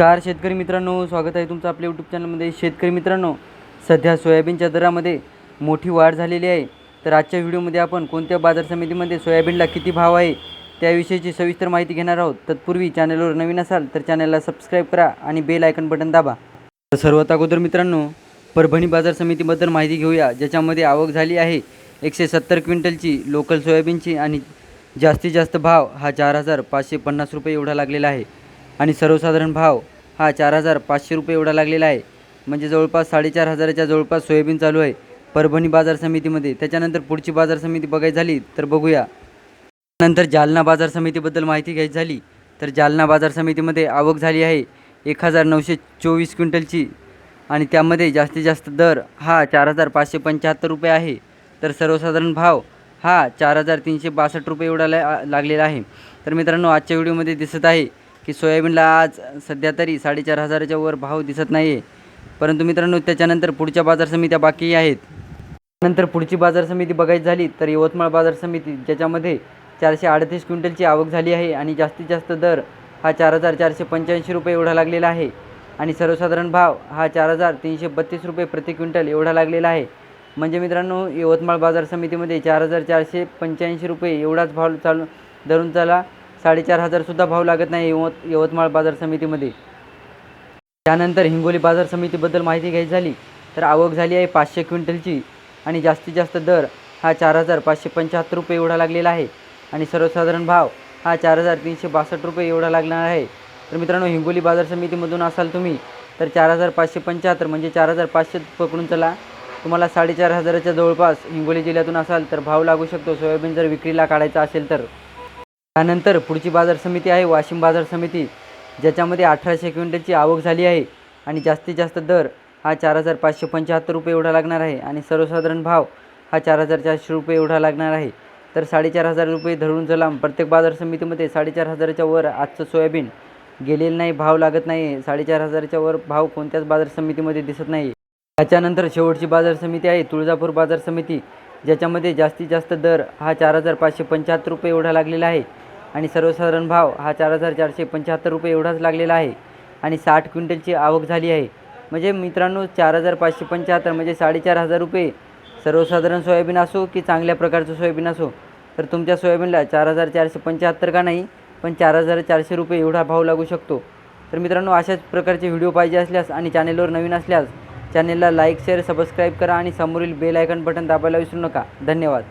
नमस्कार शेतकरी मित्रांनो. स्वागत आहे तुमचं आपल्या यूट्यूब चॅनलमध्ये शेतकरी मित्रांनो सध्या सोयाबीनच्या दरामध्ये मोठी वाढ झालेली आहे. तर आजच्या व्हिडिओमध्ये आपण कोणत्या बाजार समितीमध्ये सोयाबीनला किती भाव आहे त्याविषयीची सविस्तर माहिती घेणार आहोत. तत्पूर्वी चॅनलवर नवीन असाल तर चॅनलला सबस्क्राईब करा आणि बेल आयकन बटन दाबा. तर सर्वात अगोदर मित्रांनो परभणी बाजार समितीबद्दल माहिती घेऊया ज्याच्यामध्ये आवक झाली आहे एकशे सत्तर क्विंटलची लोकल सोयाबीनची आणि जास्तीत जास्त भाव हा चार हजार पाचशे पन्नास रुपये एवढा लागलेला आहे. आणि सर्वसाधारण भाव हा चार हजार पाचशे रुपये एवढा लागलेला आहे. म्हणजे जवळपास साडेचार हजाराच्या जवळपास सोयाबीन चालू आहे. परभणी बाजार समितीमध्ये. त्याच्यानंतर पुढची बाजार समिती बघायची झाली तर बघूया. नंतर जालना बाजार समितीबद्दल माहिती घ्यायची झाली तर जालना बाजार समितीमध्ये आवक झाली आहे. एक हजार नऊशे चोवीस क्विंटलची आणि त्यामध्ये जास्तीत जास्त दर हा चार हजार पाचशे पंच्याहत्तर रुपये आहे. तर सर्वसाधारण भाव हा चार हजार तीनशे बासष्ट रुपये एवढा ला लागलेला आहे. तर मित्रांनो आजच्या व्हिडिओमध्ये दिसत आहे की सोयाबीनला आज सध्या तरी साडेचार हजाराच्या वर भाव दिसत नाही आहे परंतु मित्रांनो त्याच्यानंतर पुढच्या बाजार समित्या बाकी आहेत. नंतर पुढची बाजार समिती बघायची झाली तर यवतमाळ बाजार समिती ज्याच्यामध्ये चारशे अडतीस क्विंटलची आवक झाली आहे आणि जास्तीत जास्त दर हा चार हजार चारशे पंच्याऐंशी रुपये एवढा लागलेला आहे. आणि सर्वसाधारण भाव हा चार हजार तीनशे बत्तीस रुपये प्रति क्विंटल एवढा लागलेला आहे. म्हणजे मित्रांनो यवतमाळ बाजार समितीमध्ये चार हजार चारशे पंच्याऐंशी रुपये एवढाच भाव चालू धरून चला साडेचार हजारसुद्धा भाव लागत नाही यवत यवतमाळ बाजार समितीमध्ये. त्यानंतर हिंगोली बाजार समितीबद्दल माहिती घ्यायची झाली तर आवक झाली आहे पाचशे क्विंटलची आणि जास्तीत जास्त दर हा चार हजार पाचशे पंच्याहत्तर रुपये एवढा लागलेला आहे. आणि सर्वसाधारण भाव हा चार हजार तीनशे बासष्ट रुपये एवढा लागणार आहे. तर मित्रांनो हिंगोली बाजार समितीमधून असाल तुम्ही तर चार हजार पाचशे पंच्याहत्तर म्हणजे चार हजार पाचशे पकडून चला. तुम्हाला साडेचार हजाराच्या जवळपास हिंगोली जिल्ह्यातून असाल तर भाव लागू शकतो. सोयाबीन जर विक्रीला काढायचा असेल तर. त्यानंतर पुढची बाजार समिती आहे वाशिम बाजार समिती ज्याच्यामध्ये अठराशे क्विंटलची आवक झाली आहे आणि जास्तीत जास्त दर हा चार हजार पाचशे पंच्याहत्तर रुपये एवढा लागणार आहे आणि सर्वसाधारण भाव हा चार हजार चारशे रुपये एवढा लागणार आहे. तर साडेचार हजार रुपये धरून चला प्रत्येक बाजार समितीमध्ये साडेचार हजाराच्या वर आजचं सोयाबीन गेलेलं नाही भाव लागत नाही. साडेचार हजाराच्या वर भाव कोणत्याच बाजार समितीमध्ये दिसत नाही. त्याच्यानंतर शेवटची बाजार समिती आहे तुळजापूर बाजार समिती ज्याच्यामध्ये जास्तीत जास्त दर हा चार हजार पाचशे पंच्याहत्तर रुपये एवढा लागलेला आहे. आणि सर्वसाधारण भाव हा चार हजार चारशे पंच्याहत्तर रुपये एवढाच लागलेला आहे. आणि साठ क्विंटलची आवक झाली आहे. म्हणजे मित्रांनो चार हजार पाचशे पंच्याहत्तर म्हणजे साडेचार हजार रुपये. सर्वसाधारण सोयाबीन असो की चांगल्या प्रकारचं सोयाबीन असो तर तुमच्या सोयाबीनला चार हजार चारशे पंच्याहत्तर का नाही पण चार हजार चारशे रुपये एवढा भाव लागू शकतो. तर मित्रांनो अशाच प्रकारचे व्हिडिओ पाहिजे असल्यास आणि चॅनेलवर नवीन असल्यास चॅनेलला लाईक शेअर सबस्क्राईब करा आणि समोरील बेल आयकन बटन दाबायला विसरू नका. धन्यवाद.